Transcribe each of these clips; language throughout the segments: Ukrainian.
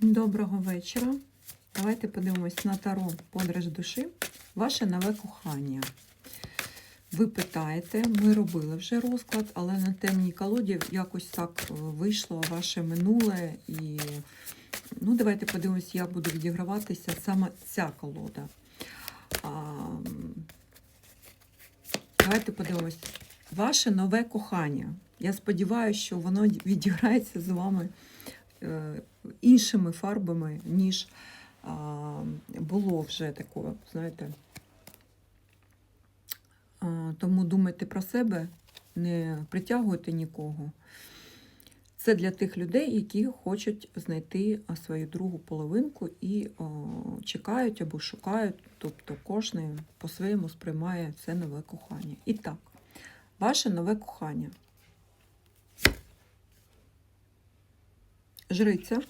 Доброго вечора. Давайте подивимось на таро подорож душі. Ваше нове кохання. Ви питаєте, ми робили вже розклад, але на темній колоді якось так е, вийшло ваше минуле. І ну, давайте подивимось, як буде відіграватися саме ця колода. А, давайте подивимось. Ваше нове кохання. Я сподіваюся, що воно відіграється з вами е, іншими фарбами, ніж було вже такое, знаєте. Тому думайте про себе, не притягуйте нікого. Це для тих людей, які хочуть знайти свою другу половинку і о, чекають або шукають, тобто кожен по-своєму сприймає це нове кохання. І так, ваше нове кохання. Жриця.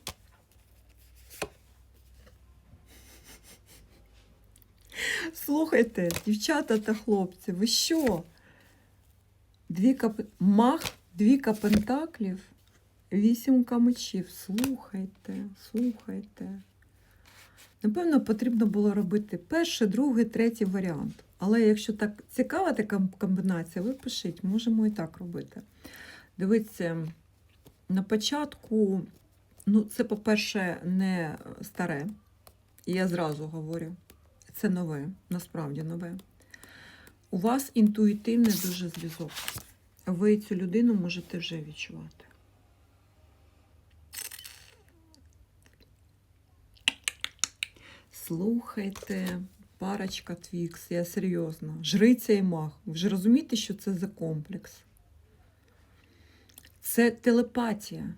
Слухайте, дівчата та хлопці, ви що? Двіка пе- мах, двіка пентаклів, вісімка мечів. Слухайте, слухайте. Напевно, потрібно було робити перший, другий, третій варіант. Але якщо так цікава така комбінація, ви пишіть, можемо і так робити. Дивіться, на початку, ну, це, по-перше, не старе. Я зразу говорю, це нове, насправді нове. У вас інтуїтивний дуже зв'язок. Ви цю людину можете вже відчувати. Слухайте, парочка Твікс, я серйозно. Жриця і мах. Ви вже розумієте, що це за комплекс? Це телепатія,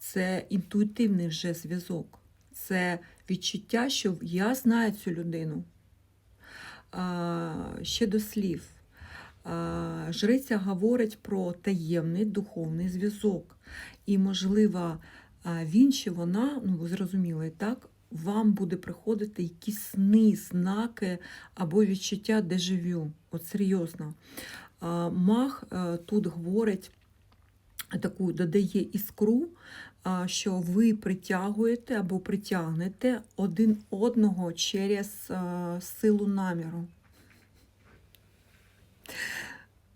це інтуїтивний вже зв'язок, це відчуття, що я знаю цю людину. А, ще до слів. А, Жриця говорить про таємний духовний зв'язок. І, можливо, він чи вона, ну ви зрозуміли, так, вам буде приходити якісь сни, знаки або відчуття дежавю. От серйозно. Мах е, тут говорить таку додає іскру, що ви притягуєте або притягнете один одного через силу наміру.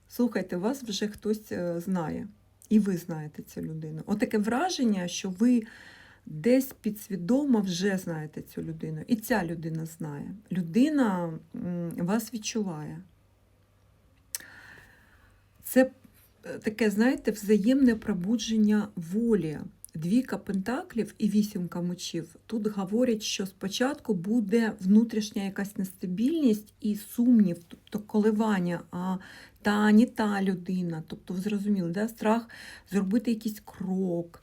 Слухайте, вас вже хтось е, знає, і ви знаєте цю людину. Отаке враження, що ви десь підсвідомо вже знаєте цю людину. І ця людина знає. Людина вас відчуває. Це е, таке, знаєте, взаємне пробудження волі. Двійка пентаклів і вісімка мечів тут говорять, що спочатку буде внутрішня якась нестабільність і сумнів, тобто коливання, а та не та людина. Тобто, ви да? страх зробити якийсь крок.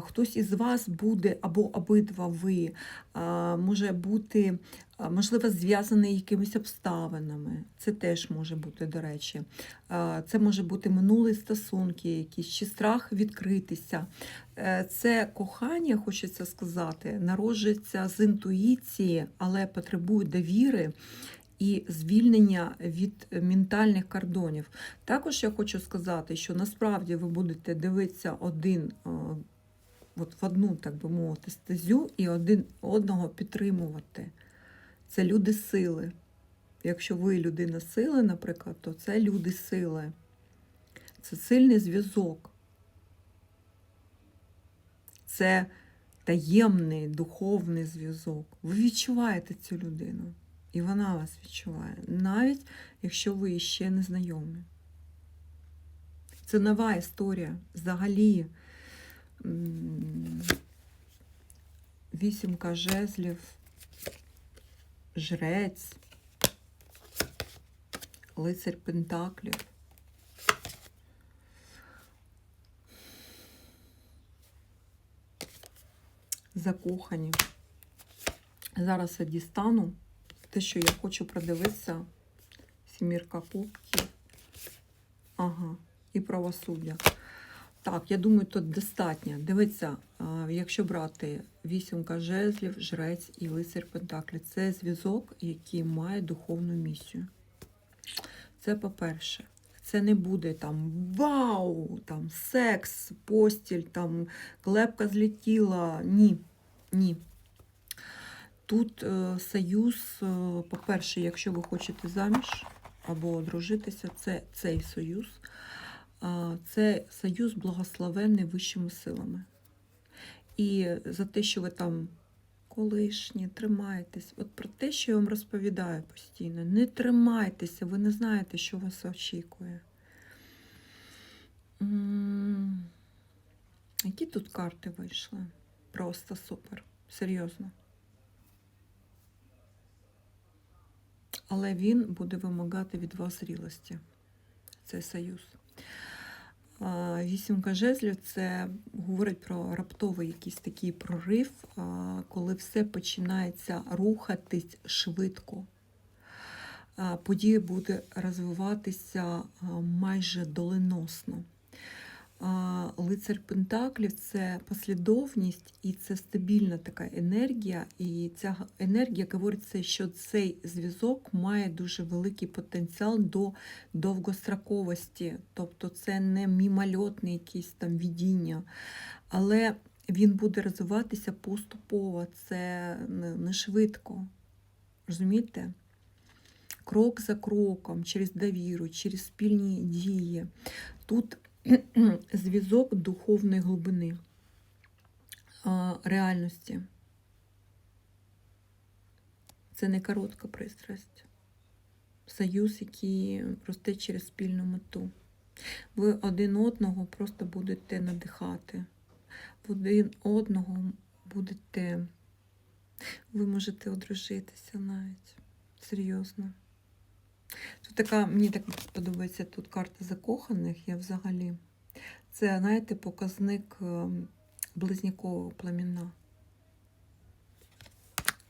Хтось із вас буде, або обидва ви, може бути, можливо, зв'язаний якимись обставинами. Це теж може бути, до речі. Це може бути минулі стосунки, якісь чи страх відкритися. Е, Це кохання, хочеться сказати, народжується з інтуїції, але потребує довіри і звільнення від ментальних кордонів. Також я хочу сказати, що насправді ви будете дивитися один от в одну, так би мовити, стезю і один одного підтримувати. Це люди сили. Якщо ви людина сили, наприклад, то це люди сили. Це сильний зв'язок. Це таємний духовний зв'язок. Ви відчуваєте цю людину, і вона вас відчуває, навіть якщо ви ще не знайомі. Це нова історія. Взагалі, вісімка жезлів, жрець, лицар Пентаклів. Закохані. Зараз я дістану те, що я хочу продивитися. Сімірка кубків. Ага, і правосуддя. Так, я думаю, тут достатньо. Дивіться, якщо брати вісімка жезлів, жрець і лицар Пентаклі, це зв'язок, який має духовну місію. Це по-перше. Це не буде там вау, там секс, постіль, там клепка злетіла. Ні. Ні. Тут е, союз, е, по-перше, якщо ви хочете заміж або одружитися, це цей союз. Це союз благословенний вищими силами. І за те, що ви там колишні, тримаєтесь. От про те, що я вам розповідаю постійно. Не тримайтеся, ви не знаєте, що вас очікує. Які тут карти вийшли? Просто супер. Серйозно. Але він буде вимагати від вас зрілості. Це союз. Вісімка жезлів це говорить про раптовий якийсь такий прорив, коли все починається рухатись швидко. Події буде розвиватися майже доленосно. Лицар Пентаклів це послідовність і це стабільна така енергія. І ця енергія говориться, що цей зв'язок має дуже великий потенціал до довгостроковості. Тобто це не мімольотне якісь там відіння, але він буде розвиватися поступово, це не швидко. Розумієте? Крок за кроком, через довіру, через спільні дії. Тут зв'язок духовної глибини, реальності. Це не коротка пристрасть. Союз, який росте через спільну мету. Ви один одного просто будете надихати. В один одного будете. Ви можете одружитися навіть. Серйозно. Тут така, мені так подобається тут карта закоханих. Я взагалі. Це, знаєте, показник ем, близнюкового племінна.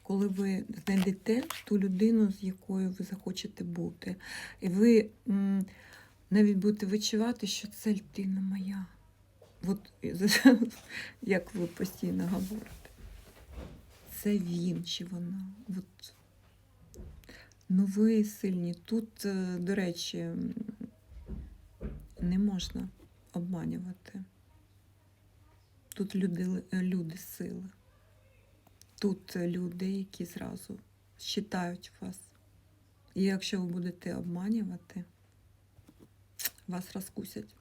Коли ви знайдете ту людину, з якою ви захочете бути, і ви навіть будете відчувати, що це людина моя. От як ви постійно говорите. Це він чи вона. От. Ну, ви сильні. Тут, е, до речі, не можна обманювати. Тут люди, люди сили. Тут люди, які зразу считають вас. І якщо ви будете обманювати, вас розкусять.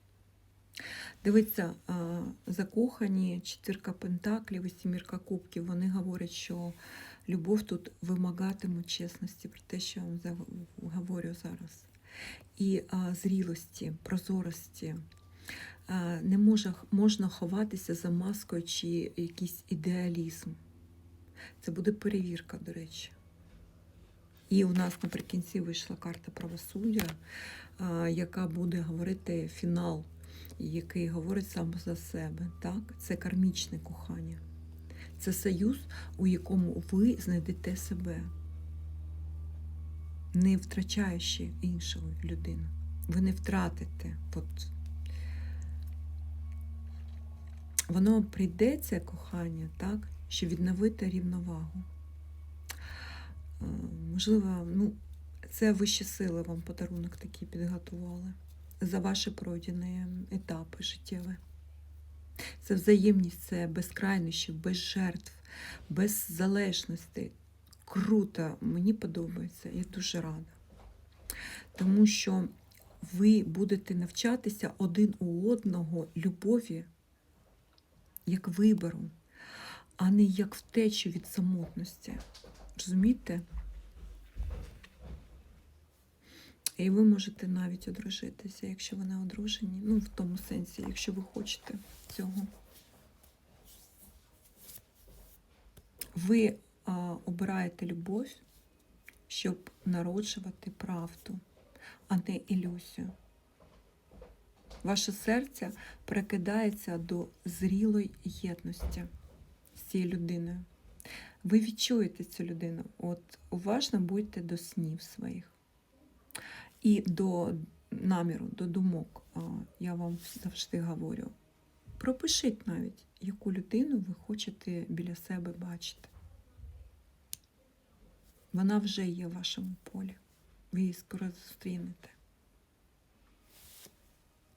Дивіться, закохані чотирка пентаклів і сімірка кубків, вони говорять, що любов тут вимагатиме чесності, про те, що я вам говорю зараз. І зрілості, прозорості. Не може, можна ховатися за маскою чи якийсь ідеалізм. Це буде перевірка, до речі. І у нас наприкінці вийшла карта правосуддя, яка буде говорити фінал, який говорить сам за себе. Так? Це кармічне кохання. Це союз, у якому ви знайдете себе, не втрачаючи іншу людину. Ви не втратите. От. Воно прийде, це кохання, так, щоб відновити рівновагу. Е, Можливо, ну, це вищі сили вам подарунок такий підготували за ваші пройдені етапи життєві. Це взаємність, це без без жертв, без залежностей. Круто, мені подобається, я дуже рада. Тому що ви будете навчатися один у одного любові як вибору, а не як втечу від самотності. Розумієте? І ви можете навіть одружитися, якщо ви не одружені. Ну, в тому сенсі, якщо ви хочете цього. Ви а, обираєте любов, щоб народжувати правду, а не ілюзію. Ваше серце прикидається до зрілої єдності з цією людиною. Ви відчуєте цю людину. От уважно будьте до снів своїх і до наміру, до думок. Я вам завжди говорю. Пропишіть навіть, яку людину ви хочете біля себе бачити. Вона вже є в вашому полі. Ви її скоро зустрінете.